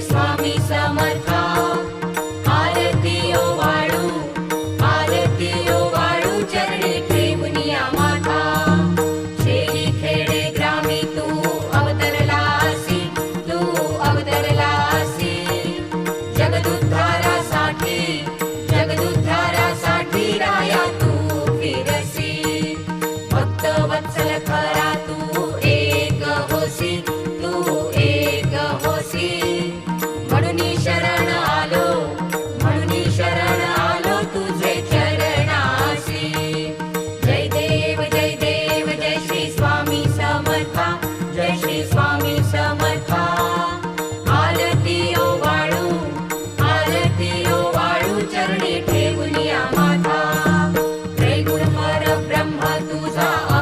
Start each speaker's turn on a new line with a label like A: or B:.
A: स्वामी समर्थ. आरती ओ वाळू आरती ओ वाळू चरणी ठेवनिया माता. शेरी खेडे ग्रामी तू अवतरलासी तू अवतरलासी जगदुद्धारासाठी जगदुद्धारासाठी राया तू फिरसी. भक्त वत्सल खरा तू एक होसी.